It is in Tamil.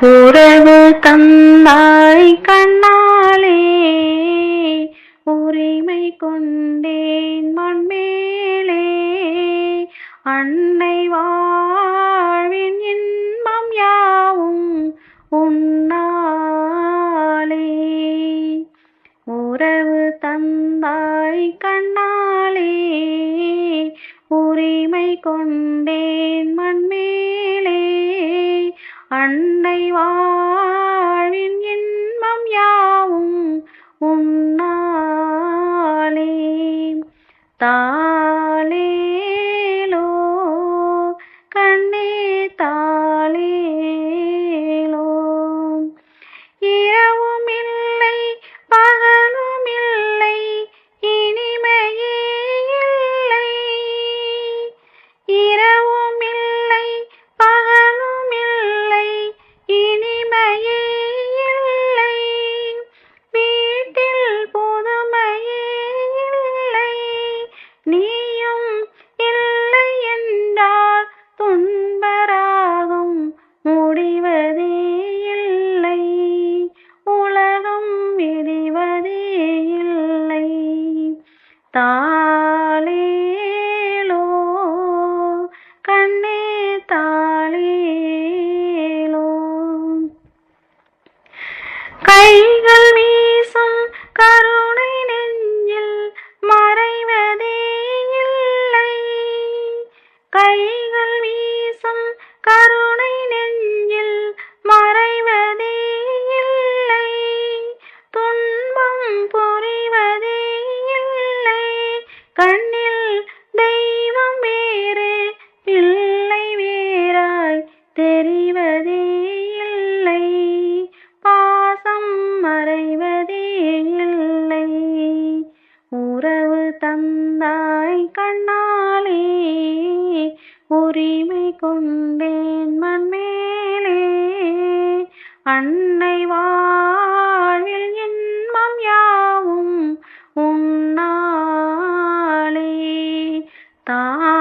உறவு தந்தாய் கண்ணாலே உரிமை கொண்டேன் மண்மேலே. அன்னை வாழ்வின் இன்பம் யாவும் உன்னாலே. உறவு தந்தாய் கண்ணாலே உரிமை கொண்டே வாழ்வின் இன்பம் யாவும் உன்னாலே. தாளேலோ கண்ணே தாளேலோ. இரவு துன்பராகும். முடிவதே இல்லை. உலகம் விடிவதே இல்லை. தாளேலோ கண்ணே தாளேலோ. கைகள் வீசும் கருணை நெஞ்சில் மறைவதே இல்லை. கை கருணை நெஞ்சில் மறைவதே இல்லை. துன்பம் புரிவதே இல்லை. கண்ணில் தெய்வம் வேறு இல்லை வேறாய் தெரிவதே இல்லை. பாசம் மறைவதே இல்லை. உறவு தந்தாய் கண்ணா உரிமை கொண்டேன் மண்மேலே. அன்னை வாழ்வில் இன்பம் யாவும் உன்னாலே. தான்